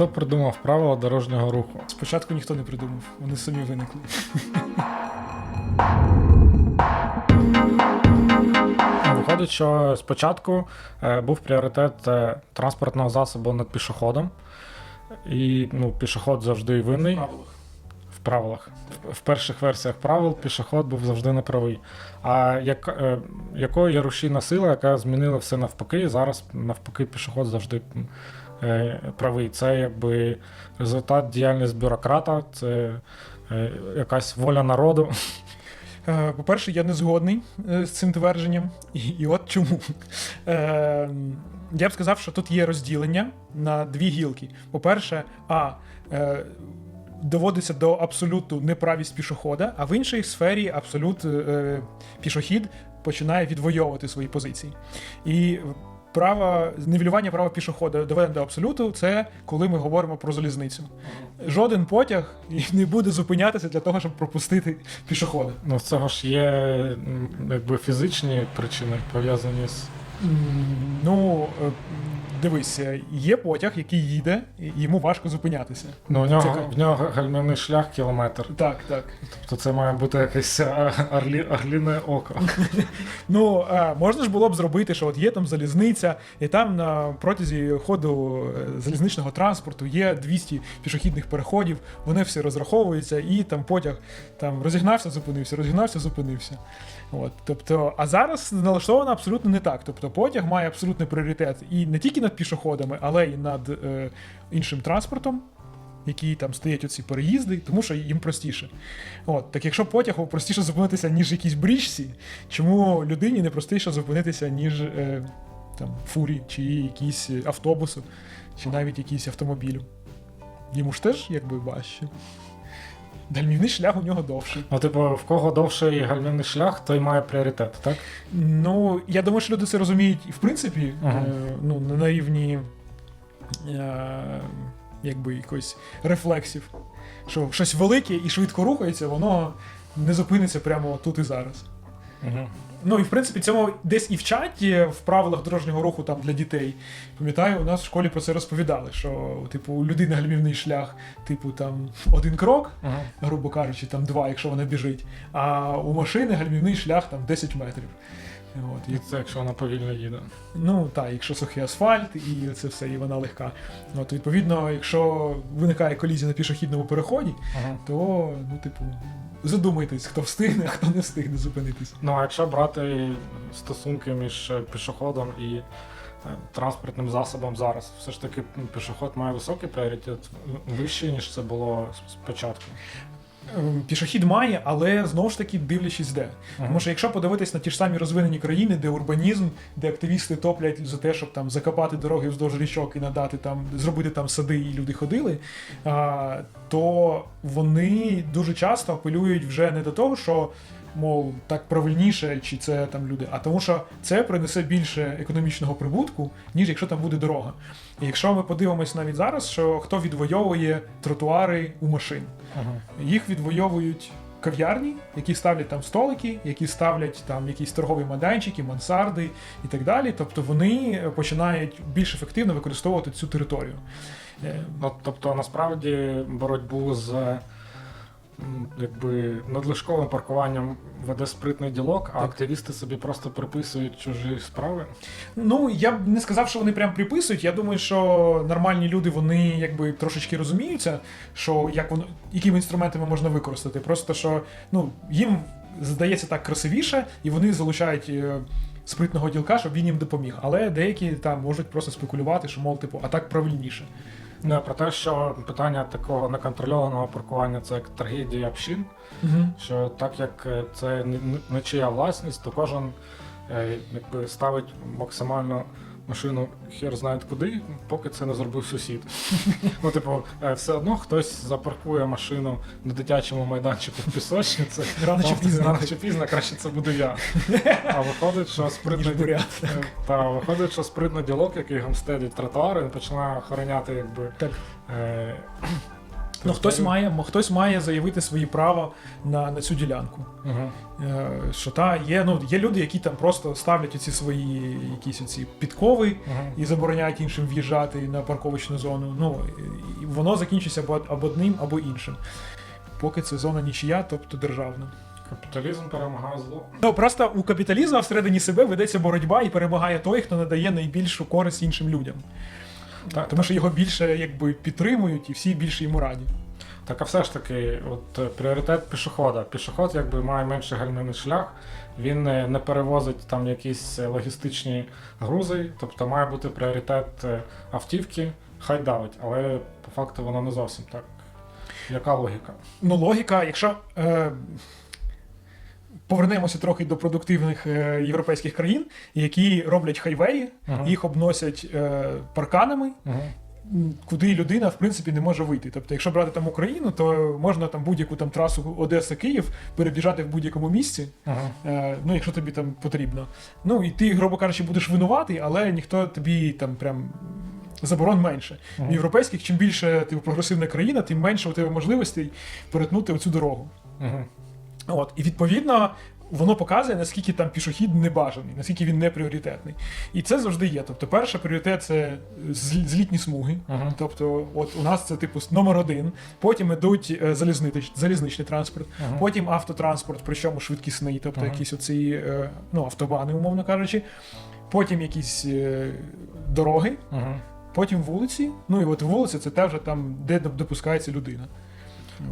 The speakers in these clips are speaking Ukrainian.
Хто придумав правила дорожнього руху? Спочатку ніхто не придумав, вони самі виникли. Виходить, що спочатку е, був пріоритет е, транспортного засобу над пішоходом, і ну, пішоход завжди винний в правилах. В- перших версіях правил пішоход був завжди неправий. А як, е, якою є рушійна сила, яка змінила все навпаки, і зараз навпаки пішоход завжди правий. Це якби результат діяльності бюрократа, це е, якась воля народу. Е, По-перше, я не згодний е, з цим твердженням, і, і от чому. Е, Я б сказав, що тут є розділення на дві гілки. По-перше, а е, доводиться до абсолюту неправість пішохода, а в іншій сфері абсолют е, пішохід починає відвоювати свої позиції. І право, нівелювання права пішохода доведено до абсолюту це коли ми говоримо про залізницю. Жоден потяг не буде зупинятися для того, щоб пропустити пішохода. Ну, з цього ж є якби фізичні причини пов'язані з. Ну, е, дивись, е, є потяг, який їде, і йому важко зупинятися. Ну, в нього, в нього гальмівний шлях кілометр. Так, так. Тобто це має бути якесь а, орлі, орліне око. Ну, е, можна ж було б зробити, що от є там залізниця, і там на протязі ходу е, залізничного транспорту є 200 пішохідних переходів, вони всі розраховуються, і там потяг там розігнався, зупинився, розігнався, зупинився. От, тобто, а зараз налаштовано абсолютно не так. Тобто потяг має абсолютний пріоритет і не тільки над пішоходами, але й над е, іншим транспортом. Які там стоять оці переїзди, тому що їм простіше. От, так якщо потягу простіше зупинитися, ніж якійсь брічці, чому людині не простіше зупинитися, ніж е, там, фурі, чи якісь автобусу, чи навіть якийсь автомобілю? Йому ж теж якби важче. Дальнівний шлях у нього довший. Ну, типу, в кого довший гальмівний шлях, той має пріоритет, так? Ну, я думаю, що люди це розуміють і в принципі, Ага. е, ну, на рівні е, якби якось рефлексів. Що щось велике і швидко рухається, воно не зупиниться прямо тут і зараз. Угу. Ну і в принципі цьому десь і вчать е, в правилах дорожнього руху там для дітей. Пам'ятаю, у нас в школі про це розповідали, що типу у людини гальмівний шлях, типу там один крок, Угу. грубо кажучи, там два, якщо вона біжить. А у машини гальмівний шлях там 10 метрів. От, і це якщо вона повільно їде. Ну так, якщо сухий асфальт і це все, і вона легка. От, відповідно, якщо виникає колізія на пішохідному переході, Угу. то ну, типу, задумайтесь, хто встигне, а хто не встигне зупинитись. Ну, а якщо брати стосунки між е, пішоходом і е, транспортним засобом зараз, все ж таки пішоход має високий пріоритет, вищий, ніж це було спочатку. Ем, Пішохід має, але знову ж таки дивлячись де. Тому що якщо подивитись на ті ж самі розвинені країни, де урбанізм, де активісти топлять за те, щоб там закопати дороги вздовж річок і надати там, зробити там сади, і люди ходили, а, то вони дуже часто апелюють вже не до того, що. Мов так правильніше, чи це там люди, а тому, що це принесе більше економічного прибутку, ніж якщо там буде дорога. І якщо ми подивимось навіть зараз, що хто відвоює тротуари у машин, Угу. їх відвоюють кав'ярні, які ставлять там столики, які ставлять там якісь торгові майданчики, мансарди і так далі. Тобто вони починають більш ефективно використовувати цю територію. Е, Ну, тобто, насправді боротьбу з якби надлишковим паркуванням веде спритний ділок, а Так. активісти собі просто приписують чужі справи. Ну, я б не сказав, що вони прям приписують. Я думаю, що нормальні люди вони якби трошечки розуміються, що як воно, якими інструментами можна використати. Просто що ну, їм здається так красивіше, і вони залучають. е, Спритного ділка, щоб він їм допоміг. Але деякі там можуть просто спекулювати, що мов типу, а так правильніше. Ну, про те, що питання такого неконтрольованого паркування це як трагедія общин, Угу. що так як е, це не, не чия власність, то кожен е, якби ставить максимально машину хер знає куди, поки це не зробив сусід. Ну, типу, е, все одно хтось запаркує машину на дитячому майданчику в пісочниці. Рано чи пізно. рано чи пізно, краще це буду я. А виходить, що Ніж спритний бурят. е, та виходить, що спритний ділок, який гамстедить тротуари, він починає охороняти якби Так. е, Ну, хтось має, хтось має заявити свої права на, на цю ділянку. Угу. Е, що та є, ну, є люди, які там просто ставлять оці свої якісь оці підкови Угу. і забороняють іншим в'їжджати на парковочну зону. Ну, і воно закінчиться або, або одним, або іншим. Поки це зона нічия, тобто державна. Капіталізм перемагає зло. Ну просто у капіталізму всередині себе ведеться боротьба і перемагає той, хто надає найбільшу користь іншим людям. Так, Тому що його більше якби підтримують і всі більше йому раді. Так, а все ж таки, от е, пріоритет пішохода. Пішоход якби має менший гальмівний шлях, він е, не перевозить там якісь е, логістичні грузи, тобто має бути пріоритет автівки, хай давить, але по факту воно не зовсім так. Яка логіка? Ну, логіка, якщо е, повернемося трохи до продуктивних е, європейських країн, які роблять хайвеї, Ага. їх обносять е, парканами, м, куди людина в принципі не може вийти. Тобто, якщо брати там Україну, то можна там будь-яку там трасу Одеса-Київ перебіжати в будь-якому місці. Ага. Е, ну, якщо тобі там потрібно. Ну і ти, грубо кажучи, будеш винуватий, але ніхто тобі там прям. Заборон менше. В Мгм. європейських, чим більше ти прогресивна країна, тим менше у тебе можливостей перетнути оцю дорогу. Угу. От, і відповідно воно показує, наскільки там пішохід не бажаний, наскільки він не пріоритетний. І це завжди є. Тобто, перший пріоритет це злітні смуги. Мгм. Тобто, от у нас це типу номер один. Потім ідуть е, залізнич, залізничний транспорт, Мгм. потім автотранспорт, причому швидкісний, тобто Ага. якісь оці е, ну, автобани, умовно кажучи. Потім якісь е, дороги, Угу. потім вулиці. Ну і от вулиця це те вже там, де допускається людина.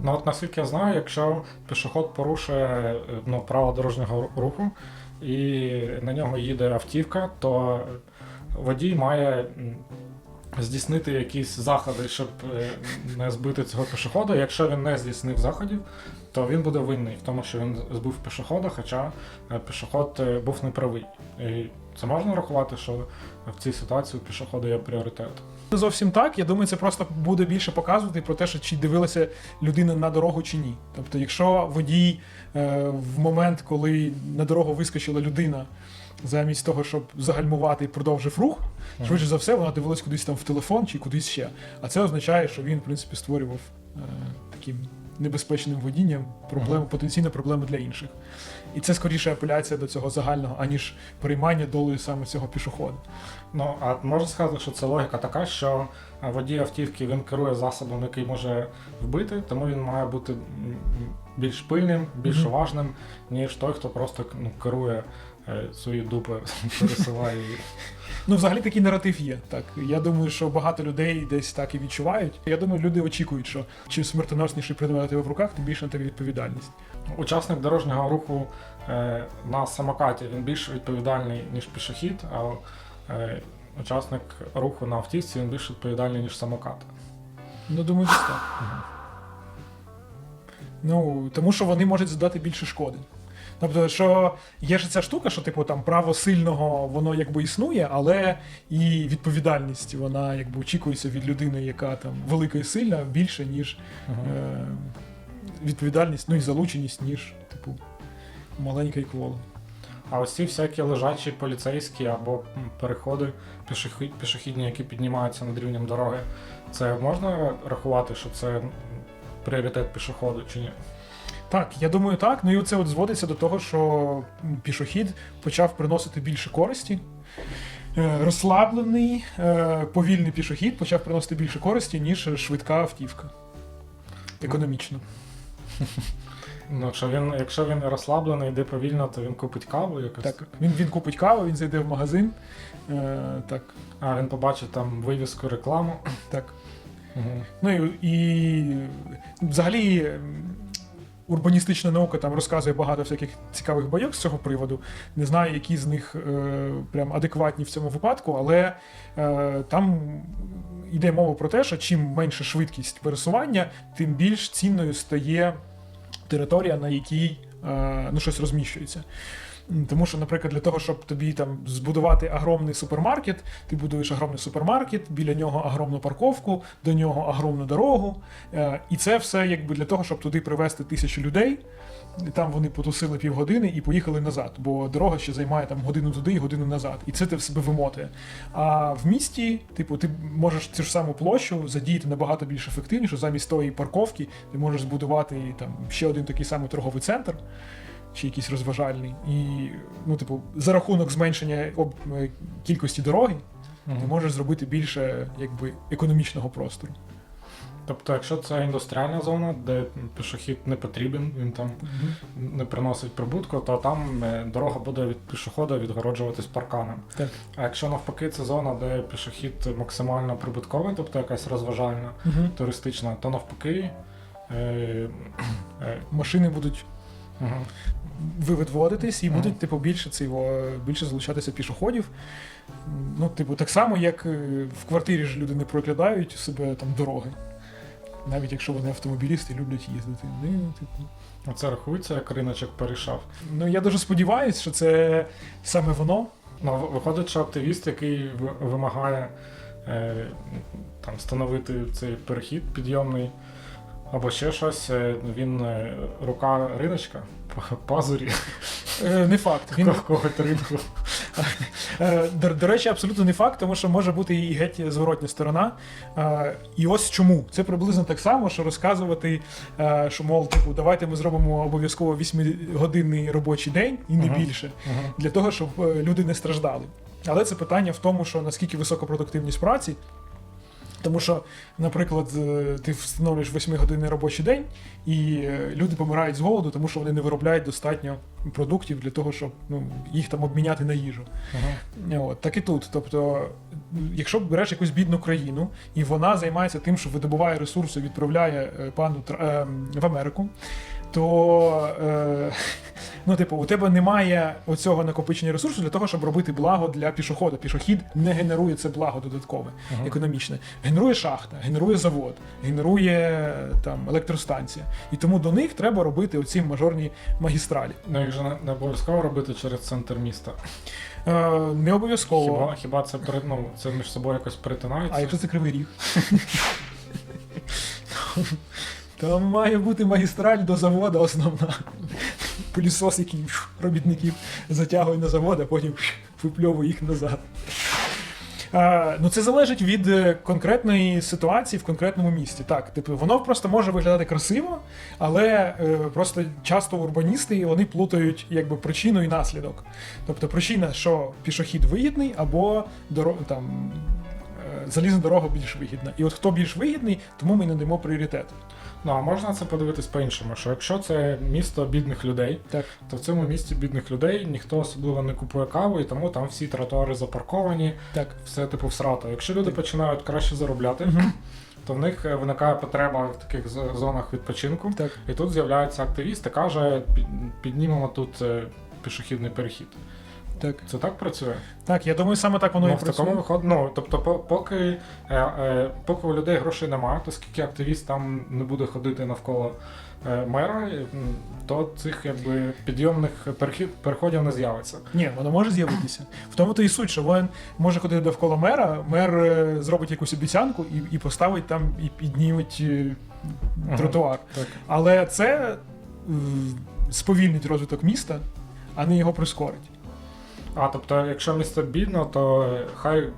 Ну от наскільки я знаю, якщо пішоход порушує е, ну, право дорожнього руху і на нього їде автівка, то водій має здійснити якісь заходи, щоб е, не збити цього пішохода. Якщо він не здійснив заходів, то він буде винний в тому, що він збив пішохода, хоча е, пішоход був неправий. І це можна рахувати, що в цій ситуації у пішохода є пріоритет. Не зовсім так. Я думаю, це просто буде більше показувати про те, що чи дивилася людина на дорогу чи ні. Тобто, якщо водій е, в момент, коли на дорогу вискочила людина, замість того, щоб загальмувати, продовжив рух, швидше за все, вона дивилась кудись там в телефон чи кудись ще. А це означає, що він, в принципі, створював е, таким небезпечним водінням проблему, потенційну проблему для інших. І це скоріше апеляція до цього загального, аніж переймання долею саме цього пішохода. Ну, а можна сказати, що це логіка така, що водій автівки він керує засобом, який може вбити, тому він має бути більш пильним, більш Мгм. уважним, ніж той, хто просто ну, керує е, свої дупи, пересилає їх. Ну, взагалі такий наратив є. Так я думаю, що багато людей десь так і відчувають. Я думаю, люди очікують, що чим смертоносніший предмет в руках, тим більше на тебе відповідальність. Учасник дорожнього руху е, на самокаті він більш відповідальний, ніж пішохід, а е, учасник руху на автівці він більш відповідальний, ніж самокат. Ну, думаю, десь так. Ну, тому що вони можуть задати більше шкоди. Тобто, що є ж ця штука, що типу там право сильного воно якби існує, але і відповідальність вона якби очікується від людини, яка там велика і сильна, більше, ніж Мгм. е, відповідальність, ну і залученість, ніж, типу, маленька і квола. А ось ці всякі лежачі поліцейські або переходи пішохід, пішохідні, які піднімаються над рівнем дороги, це можна рахувати, що це пріоритет пішоходу чи ні? Так, я думаю, так. Ну і це от зводиться до того, що пішохід почав приносити більше користі. Е, Розслаблений, е, повільний пішохід почав приносити більше користі, ніж швидка автівка. Економічно. Ну, що він, якщо він розслаблений, йде повільно, то він купить каву якось. Так, він, він купить каву, він зайде в магазин. Е, так, А він побачить там вивіску рекламу. так. Угу. Ну і, і взагалі урбаністична наука там розказує багато всяких цікавих байок з цього приводу. Не знаю, які з них е, прям адекватні в цьому випадку, але е, там йде мова про те, що чим менша швидкість пересування, тим більш цінною стає територія, на якій ну, щось розміщується. Тому що, наприклад, для того, щоб тобі там збудувати огромний супермаркет, ти будуєш огромний супермаркет, біля нього огромну парковку, до нього огромну дорогу. Е, І це все якби для того, щоб туди привезти тисячу людей. І там вони потусили півгодини і поїхали назад, бо дорога ще займає там годину туди і годину назад. І це ти в себе вимотує. А в місті, типу, ти можеш цю ж саму площу задіяти набагато більш ефективніше. Замість тої парковки ти можеш збудувати там ще один такий самий торговий центр. Чи якийсь розважальний, і ну, типу, за рахунок зменшення об, е, кількості дороги, ти можеш зробити більше якби економічного простору. Тобто, якщо це індустріальна зона, де пішохід не потрібен, він там не приносить прибутку, то там е, дорога буде від пішохода відгороджуватись парканом. Так. А якщо навпаки це зона, де пішохід максимально прибутковий, тобто якась розважальна, Угу. туристична, то навпаки. Е, е, Машини будуть мгм. вивідводитись і будуть, типу, більше цього, більше залучатися пішоходів. Ну, типу, так само, як е, в квартирі ж люди не прокладають у себе там дороги. Навіть якщо вони автомобілісти люблять їздити. Ну, типу. Це рахується як риночок порішав. ну я дуже сподіваюся, що це саме воно. Ну, виходить, що активіст, який вимагає е, там, встановити цей перехід підйомний або ще щось, е, він е, рука риночка, пазурі Е, не факт. Він, когось ринку. Е, До, до речі, абсолютно не факт, тому що може бути і геть зворотня сторона. Е, І ось чому. Це приблизно так само, що розказувати, е, що, мов, типу, давайте ми зробимо обов'язково 8-годинний робочий день і не Ага. більше, Мгм. для того, щоб люди не страждали. Але це питання в тому, що наскільки висока продуктивність праці. Тому що, наприклад, е, ти встановлюєш 8-годинний робочий день, і е, люди помирають з голоду, тому що вони не виробляють достатньо продуктів для того, щоб ну, їх там обміняти на їжу. Мгм. От, так і тут. Тобто, якщо береш якусь бідну країну, і вона займається тим, що видобуває ресурси, відправляє е, пану е, в Америку, то е, ну, типу, у тебе немає оцього накопичення ресурсу для того, щоб робити благо для пішохода. Пішохід не генерує це благо додаткове, Ага. економічне. Генерує шахта, генерує завод, генерує там електростанція. І тому до них треба робити оці мажорні магістралі. Ну, їх же не, не обов'язково робити через центр міста. Е, не обов'язково. Хіба, хіба це перед- ну, це між собою якось перетинається? А якщо це кривий ріг? Там має бути магістраль до заводу основна. Пилісос, який робітників затягує на завод, а потім випльовує їх назад. А, ну, це залежить від е, конкретної ситуації в конкретному місті. Так, типу, воно просто може виглядати красиво, але е, просто часто урбаністи вони плутають якби причину і наслідок. Тобто причина, що пішохід вигідний, або доро... там, е, залізна дорога більш вигідна. І от хто більш вигідний, тому ми надаємо пріоритет. Ну, а можна це подивитись по-іншому, що якщо це місто бідних людей, Так. то в цьому місті бідних людей ніхто особливо не купує каву, і тому там всі тротуари запарковані, Так. все типу всрато. Якщо люди починають краще заробляти, то в них е, виникає потреба в таких зонах відпочинку. Так. І тут з'являється активіст і каже: піднімемо тут е, пішохідний перехід. Так. Це так працює? Так, я думаю, саме так воно ну, і в працює. такому виходить. Ну, тобто, поки, е, е, поки у людей грошей немає, то скільки активіст там не буде ходити навколо е, мера, то цих якби підйомних перехід, переходів не з'явиться. Ні, воно може з'явитися. В тому то і суть, що він може ходити довкола мера, мер е, зробить якусь обіцянку і, і поставить там і підніметь е, Ага. тротуар. Так. Але це е, сповільнить розвиток міста, а не його прискорить. А тобто, якщо місто бідно, то е, хай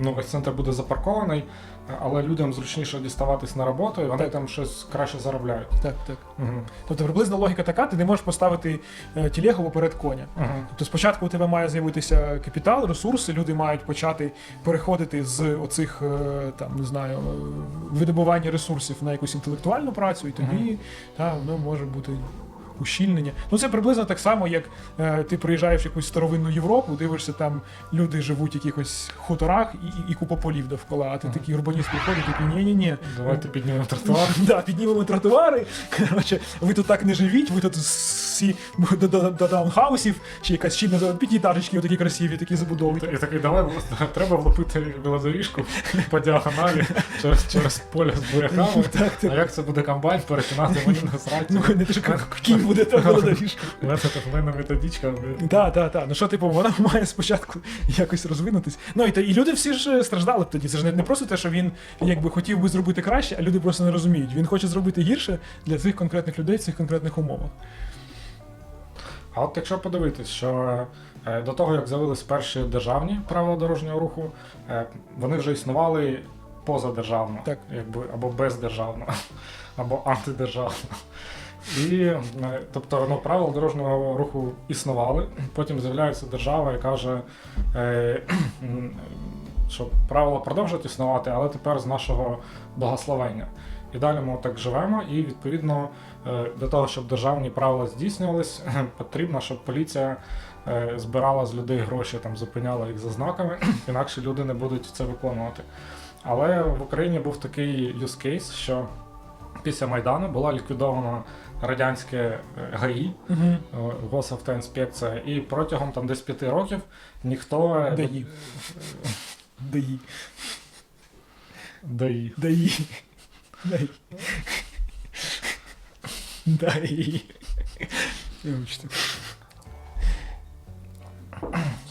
ну, весь центр буде запаркований, е, але людям зручніше діставатись на роботу, і вони Так. там щось краще заробляють. Так, так. Угу. Тобто приблизна логіка така, ти не можеш поставити е, тілегу поперед коня. Угу. Тобто спочатку у тебе має з'явитися капітал, ресурси, люди мають почати переходити з оцих там не знаю видобування ресурсів на якусь інтелектуальну працю, і тоді та, воно може бути. Ущільнення. Ну це приблизно так само, як е, ти приїжджаєш в якусь старовинну Європу, дивишся, там люди живуть в якихось хуторах і, і, і купа полів довкола, а ти такий урбаніст приходить, такий ні-ні-ні. Давайте піднімемо тротуар. Так, піднімемо тротуари. Коротше, ви тут так не живіть, ви тут всі до, до, до таунхаусів, чи якась ще не п'ятиэтажечки такі красиві, такі забудови. І такий, давай треба влупити велодоріжку по діагоналі через, через поле з буряками. А як це буде комбайн перетинати мені на сраці? Ну, не те, що кінь буде там велодоріжка. В мене методичка. Так, так, так. Ну що, типу, вона має спочатку якось розвинутись. Ну і, та- і люди всі ж страждали б тоді. Це ж не, не просто те, що він якби хотів би зробити краще, а люди просто не розуміють. Він хоче зробити гірше для цих конкретних людей в цих конкретних умовах. А от якщо подивитись, що е, до того, як з'явились перші державні правила дорожнього руху, е, вони вже існували позадержавно, Так. якби або бездержавно, або антидержавно. І е, тобто ну, правила дорожнього руху існували. Потім з'являється держава, яка вже е, що правила продовжують існувати, але тепер з нашого благословення. І далі ми так живемо, і відповідно е, для того, щоб державні правила здійснювались, потрібно, щоб поліція е, збирала з людей гроші, там зупиняла їх за знаками, інакше люди не будуть це виконувати. Але в Україні був такий use case, що після Майдану була ліквідована радянське е, ГАІ, Угу. госавтоінспекція, і протягом там десь п'яти років ніхто ДАІ. ДАІ. ДАІ. ДАІ. ДАІ. ДАІ. Вибачте.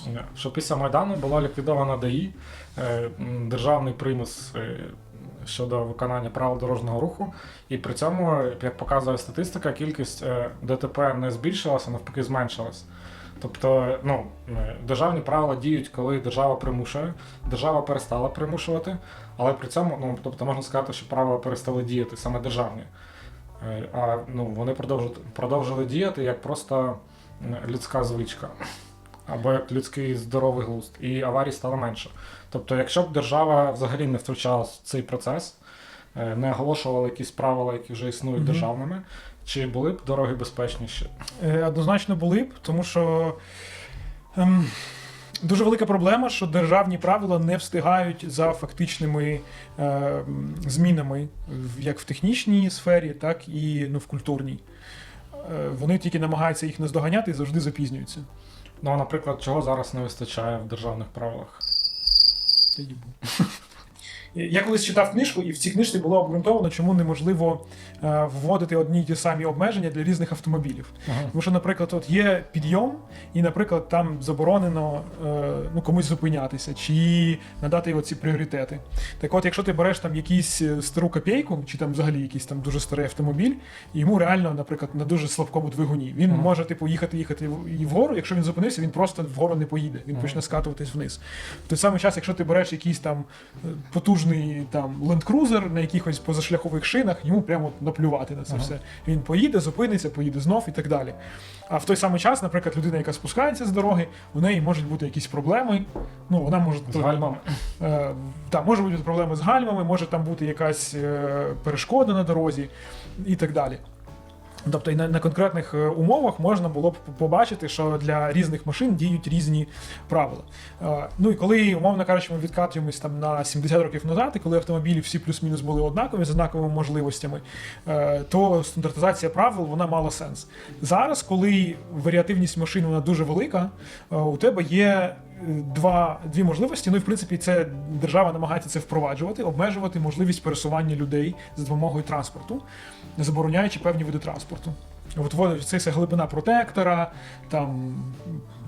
Ні, Що після Майдану була ліквідована ДАІ, е, державний примус е, щодо виконання правил дорожнього руху, і при цьому, як показує статистика, кількість е, ДТП не збільшилася, навпаки зменшилась. Тобто, ну, е, державні правила діють, коли держава примушує, держава перестала примушувати, але при цьому, ну, тобто можна сказати, що правила перестали діяти саме державні. Е, А ну, вони продовжили, продовжили діяти як просто людська звичка або як людський здоровий глузд, і аварій стало менше. Тобто, якщо б держава взагалі не втручалась в цей процес, е, не оголошувала якісь правила, які вже існують Мгм. державними, чи були б дороги безпечніші? Е, Однозначно були б, тому що ем, дуже велика проблема, що державні правила не встигають за фактичними е, змінами, як в технічній сфері, так і ну, в культурній. Е, Вони тільки намагаються їх наздоганяти і завжди запізнюються. Ну, а, наприклад, чого зараз не вистачає в державних правилах? Та їбу. Я колись читав книжку, і в цій книжці було обґрунтовано, чому неможливо е, вводити одні й ті самі обмеження для різних автомобілів. Ага. Тому що, наприклад, от є підйом, і, наприклад, там заборонено е, ну, комусь зупинятися чи надати оці пріоритети. Так от, якщо ти береш там якийсь е, стару копійку, чи там взагалі якийсь там дуже старий автомобіль, йому реально, наприклад, на дуже слабкому двигуні, він Мгм. може типу їхати, їхати і вгору. Якщо він зупинився, він просто вгору не поїде, він Мгм. почне скатуватись вниз. В той самий час, якщо ти береш якийсь там е, потужний там лендкрузер на якихось позашляхових шинах, йому прямо наплювати на це Ага. все. Він поїде, зупиниться, поїде знов і так далі. А в той самий час, наприклад, людина, яка спускається з дороги, у неї можуть бути якісь проблеми. Ну, вона може З гальмами. Е, та, може бути проблеми з гальмами, може там бути якась е, перешкода на дорозі і так далі. Тобто і на, на конкретних е, умовах можна було б побачити, що для різних машин діють різні правила. Е, ну і коли, умовно кажучи, ми відкатуємось там на 70 років назад, і коли автомобілі всі плюс-мінус були однакові з однаковими можливостями, е, то стандартизація правил вона мала сенс. Зараз, коли варіативність машин вона дуже велика, е, у тебе є два, дві можливості. Ну і в принципі, це держава намагається це впроваджувати, обмежувати можливість пересування людей за допомогою транспорту, забороняючи певні види транспорту. От це все глибина протектора, там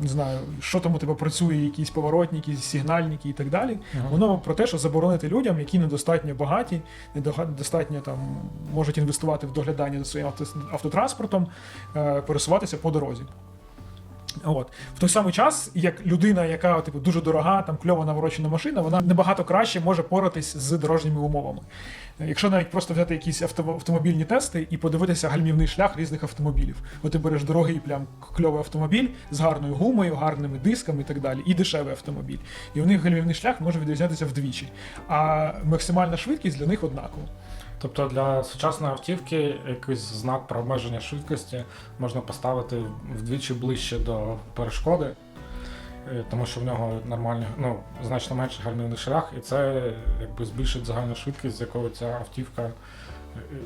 не знаю, що там у тебе працює, якісь поворотники, сигнальники і так далі. Ага. Воно про те, що заборонити людям, які недостатньо багаті, недостатньо там можуть інвестувати в доглядання за своїм автотранспортом, е, пересуватися по дорозі. От в той самий час, як людина, яка типу дуже дорога, там кльова наворочена машина, вона набагато краще може поратись з дорожніми умовами. Якщо навіть просто взяти якісь авто- автомобільні тести і подивитися гальмівний шлях різних автомобілів. От ти береш дорогий прям кльовий автомобіль з гарною гумою, гарними дисками і так далі, і дешевий автомобіль. І у них гальмівний шлях може відрізнятися вдвічі, а максимальна швидкість для них однакова. Тобто для сучасної автівки якийсь знак про обмеження швидкості можна поставити вдвічі ближче до перешкоди. е, тому що в нього нормальний, ну, значно менший гальмівний шлях, і це якби збільшить загальну швидкість, з якою ця автівка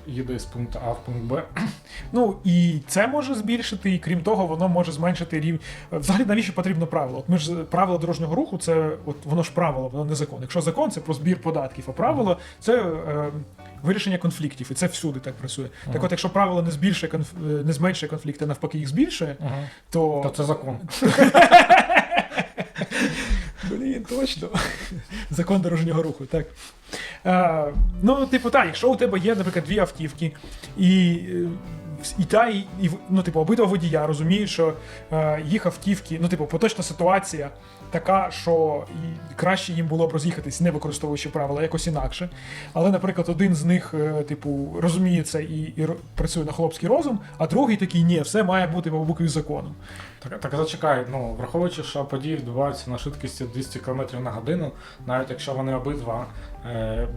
їде з пункту А в пункт Б. Ну і це може збільшити, і крім того, воно може зменшити рівень. Взагалі, навіщо потрібно правило? От ми ж правила дорожнього руху, це от воно ж правило, воно не закон. Якщо закон, це про збір податків, а правило це е, вирішення конфліктів, і це всюди так працює. Так от, якщо правило не збільшує конф... е, не зменшує конфлікти, а навпаки їх збільшує, То то це закон. Блін, точно. Закон дорожнього руху, так. А, ну, типу, так, якщо у тебе є, наприклад, дві автівки, і, і та, і, і ну, типу, обидва водія розуміють, що е, їх автівки, ну, типу, поточна ситуація така, що і краще їм було б роз'їхатись, не використовуючи правила, якось інакше. Але, наприклад, один з них, е, типу, розуміє це і, і працює на хлопський розум, а другий такий, ні, все має бути по букві закону. Так, так зачекай, ну враховуючи, що події відбуваються на швидкості 200 км на годину, навіть якщо вони обидва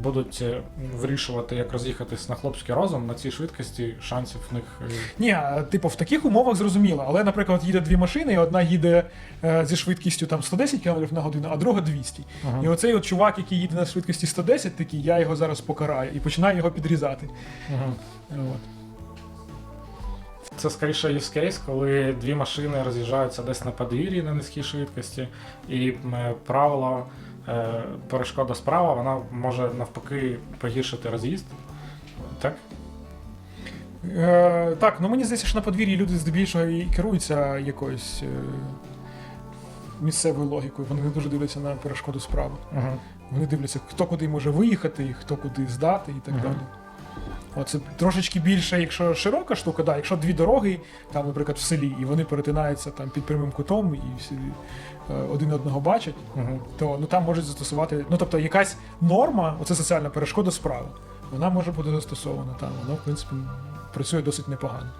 будуть е, вирішувати, як роз'їхатись на хлопський розум, на цій швидкості шансів в них. е, Ні, типу, в таких умовах зрозуміло, але, наприклад, їде дві машини, і одна їде е, зі швидкістю там 110 км на годину, а друга 200. Ага. І оцей от чувак, який їде на швидкості 110, такий, я його зараз покараю, і починає його підрізати. Мгм. От. Це скоріше use case, коли дві машини роз'їжджаються десь на подвір'ї на низькій швидкості, і е, правило е, перешкода справа, вона може навпаки погіршити роз'їзд. Так? Е, так, ну мені здається, що на подвір'ї люди здебільшого і керуються якоюсь е, місцевою логікою. Вони не дуже дивляться на перешкоду справи. Угу. Вони дивляться, хто куди може виїхати, хто куди здати і так Мгм. далі. Оце трошечки більше, якщо широка штука, да, якщо дві дороги, там, наприклад, в селі, і вони перетинаються там під прямим кутом і всі е, один одного бачать, Угу. то ну там можуть застосувати. Ну тобто якась норма, оце соціальна перешкода справи, вона може бути застосована там. Воно, в принципі, працює досить непогано.